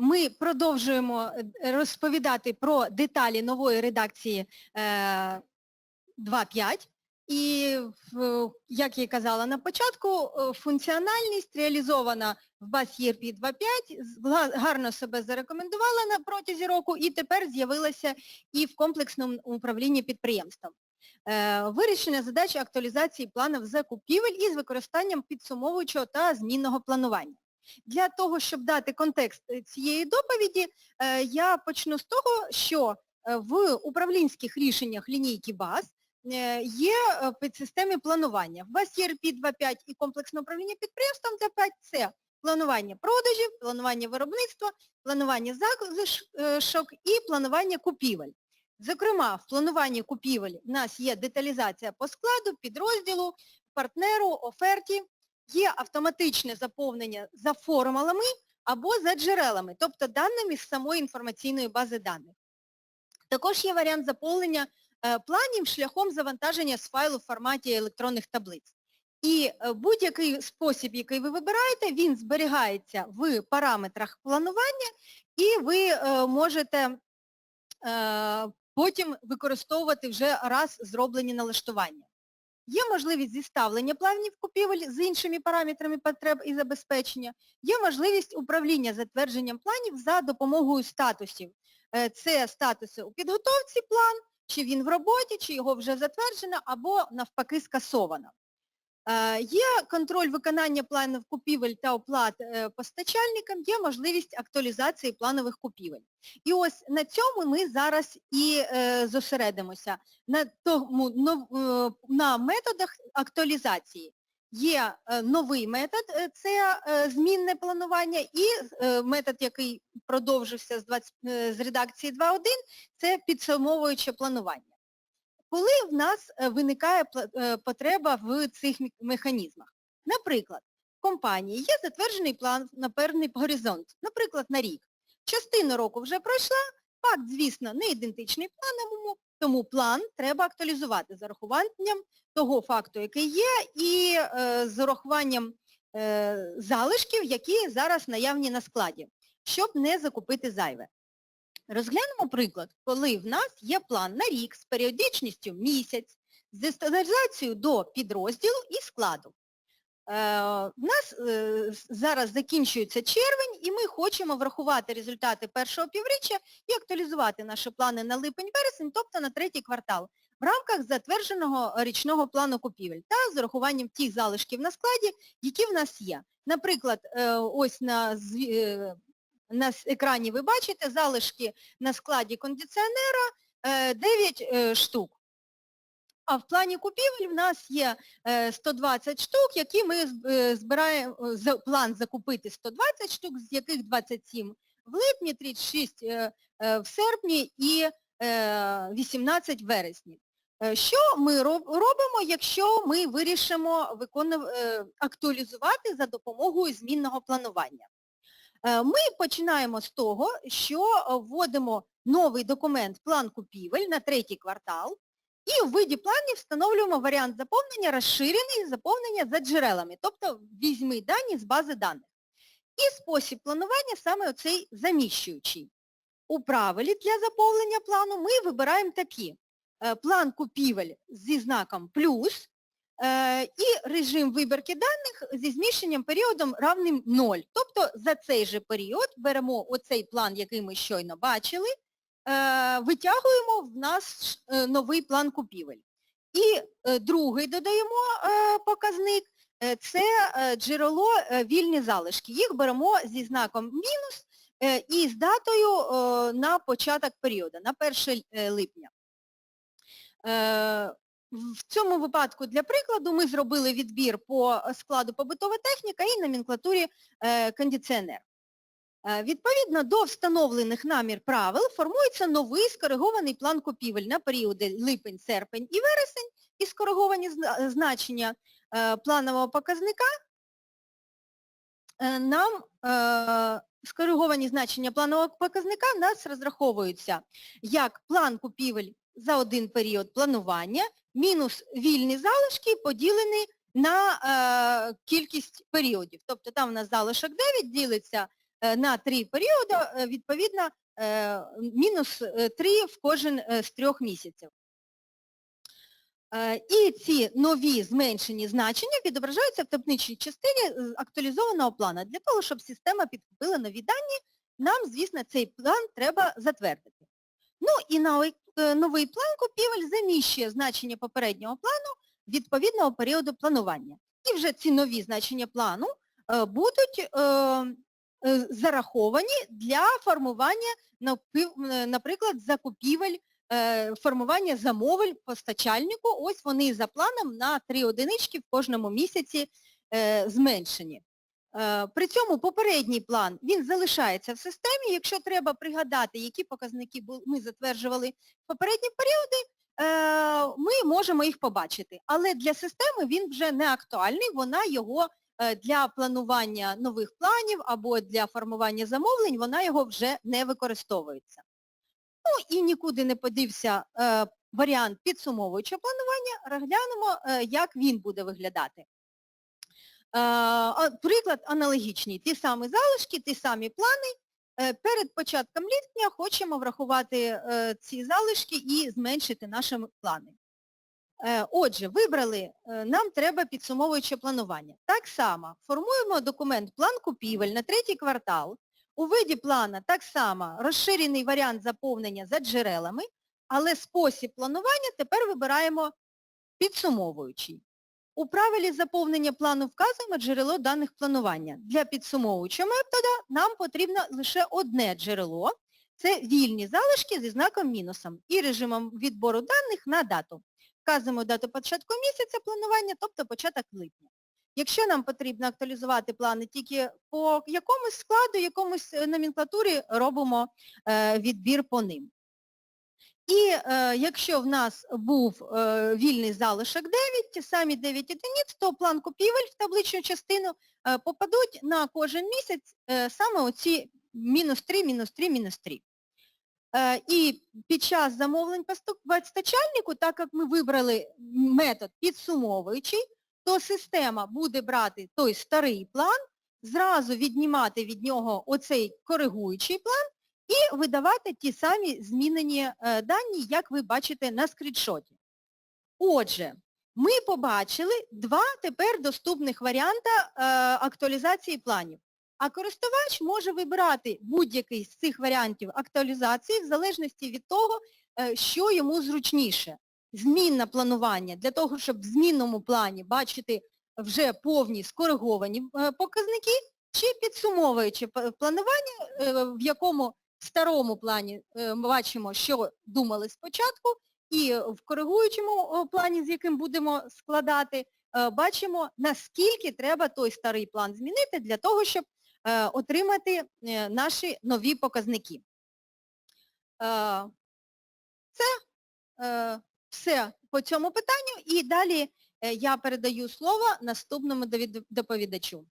ми продовжуємо е, розповідати про деталі нової редакції е, 2.5. І, як я казала на початку, е, функціональність реалізована в баз ERP 2.5, гарно себе зарекомендувала на протязі року і тепер з'явилася і в комплексному управлінні підприємством. Е, Вирішення задачі актуалізації планів закупівель із використанням підсумовуючого та змінного планування. Для того, щоб дати контекст е, цієї доповіді, е, я почну з того, що е, в управлінських рішеннях лінійки БАЗ є підсистеми планування. В БАЗ ERP 2.5 і комплексне управління підприємством 2.5 – це планування продажів, планування виробництва, планування залишок і планування купівель. Зокрема, в плануванні купівель в нас є деталізація по складу, підрозділу, партнеру, оферті, є автоматичне заповнення за формулами або за джерелами, тобто даними з самої інформаційної бази даних. Також є варіант заповнення е, планів шляхом завантаження з файлу в форматі електронних таблиць. І е, будь-який спосіб, який ви вибираєте, він зберігається в параметрах планування і ви е, можете потім використовувати вже раз зроблені налаштування. Є можливість зіставлення планів купівель з іншими параметрами потреб і забезпечення, є можливість управління затвердженням планів за допомогою статусів. Е, Це статуси у підготовці план, чи він в роботі, чи його вже затверджено, або навпаки скасовано. Є контроль виконання планів купівель та оплат е, постачальникам, є можливість актуалізації планових купівель. І ось на цьому ми зараз і е, зосередимося, на, тому, е, на методах актуалізації. Є новий метод, це змінне планування, і метод, який продовжився з, 20, з редакції 2.1, це підсумовуюче планування коли в нас е, виникає е, потреба в цих механізмах. Наприклад, в компанії є затверджений план на певний горизонт, наприклад, на рік. Частина року вже пройшла, факт, звісно, не ідентичний плановому, тому план треба актуалізувати з урахуванням того факту, який є, і е, з урахуванням е, залишків, які зараз наявні на складі, щоб не закупити зайве. Розглянемо приклад, коли в нас є план на рік з періодичністю місяць, з деталізацією до підрозділу і складу. Е, нас е, зараз закінчується червень і ми хочемо врахувати результати першого півріччя і актуалізувати наші плани на липень-вересень, тобто на третій квартал, в рамках затвердженого річного плану купівель та з урахуванням тих залишків на складі, які в нас є. Наприклад, е, ось на на екрані ви бачите залишки на складі кондиціонера е, 9 е, штук. А в плані купівель в нас є е, 120 штук, які ми е, збираємо, е, план закупити 120 штук, з яких 27 в липні, 36 е, е, в серпні і е, 18 в вересні. Е, Що ми робимо, якщо ми вирішимо е, актуалізувати за допомогою змінного планування? Е, Ми починаємо з того, що е, вводимо новий документ план купівель на третій квартал і в виді планів встановлюємо варіант заповнення розширений заповнення за джерелами, тобто візьми дані з бази даних. І спосіб планування саме оцей заміщуючий. У правилі для заповнення плану ми вибираємо такі. Е, План купівель зі знаком плюс, і режим вибірки даних зі зміщенням періодом равним 0. Тобто за цей же період беремо оцей план, який ми щойно бачили, е, витягуємо в нас е, новий план купівель. І е, другий додаємо е, показник, е, це е, джерело е, вільні залишки. Їх беремо зі знаком мінус е, і з датою е, на початок періоду, на 1 е, липня. Е, в цьому випадку, для прикладу, ми зробили відбір по складу побутова техніка і номенклатурі е, кондиціонер. Е, Відповідно до встановлених намір правил формується новий скоригований план купівель на періоди липень, серпень і вересень і скориговані значення е, планового показника е, нам е, скориговані значення планового показника в нас розраховуються як план купівель за один період планування мінус вільні залишки поділені на е, кількість періодів. Тобто там у нас залишок 9 ділиться е, на три періоди, е, відповідно, е, мінус 3 в кожен е, з трьох місяців. Е, І ці нові зменшені значення відображаються в табличній частині актуалізованого плану. Для того, щоб система підкупила нові дані, нам, звісно, цей план треба затвердити. Ну і новий, е, план купівель заміщує значення попереднього плану відповідного періоду планування. І вже ці нові значення плану е, будуть е, зараховані для формування, наприклад, закупівель, формування замовель постачальнику. Ось вони за планом на три одинички в кожному місяці зменшені. Е, При цьому попередній план, він залишається в системі. Якщо треба пригадати, які показники ми затверджували в попередні періоди, е, ми можемо їх побачити. Але для системи він вже не актуальний, вона його е, для планування нових планів або для формування замовлень, вона його вже не використовується. Ну і нікуди не подився варіант підсумовуючого планування, розглянемо, як він буде виглядати. Е, Приклад аналогічний. Ті самі залишки, ті самі плани. Е, Перед початком літня хочемо врахувати е, ці залишки і зменшити наші плани. Отже, вибрали, нам треба підсумовуюче планування. Так само формуємо документ план купівель на третій квартал. У виді плана так само розширений варіант заповнення за джерелами, але спосіб планування тепер вибираємо підсумовуючий. У правилі заповнення плану вказуємо джерело даних планування. Для підсумовуючого метода нам потрібно лише одне джерело. Це вільні залишки зі знаком мінусом і режимом відбору даних на дату. Вказуємо дату початку місяця планування, тобто початок липня. Якщо нам потрібно актуалізувати плани тільки по якомусь складу, якомусь е, номенклатурі, робимо е, відбір по ним. І е, якщо в нас був е, вільний залишок 9, ті самі 9 одиниць, то план купівель в табличну частину е, попадуть на кожен місяць е, саме оці мінус 3, мінус 3, мінус 3. Е, і під час замовлень постачальнику, так як ми вибрали метод підсумовуючий, то система буде брати той старий план, зразу віднімати від нього оцей коригуючий план і видавати ті самі змінені е, дані, як ви бачите на скріншоті. Отже, ми побачили два тепер доступних варіанта е, актуалізації планів. А користувач може вибирати будь-який з цих варіантів актуалізації в залежності від того, е, що йому зручніше. Змінне планування для того, щоб в змінному плані бачити вже повні скориговані показники, чи підсумовуючи планування, в якому в старому плані е, ми бачимо, що думали спочатку, і в коригуючому плані, з яким будемо складати, е, бачимо, наскільки треба той старий план змінити для того, щоб е, отримати е, наші нові показники. Е, Це е, все по цьому питанню і далі е, я передаю слово наступному доповідачу.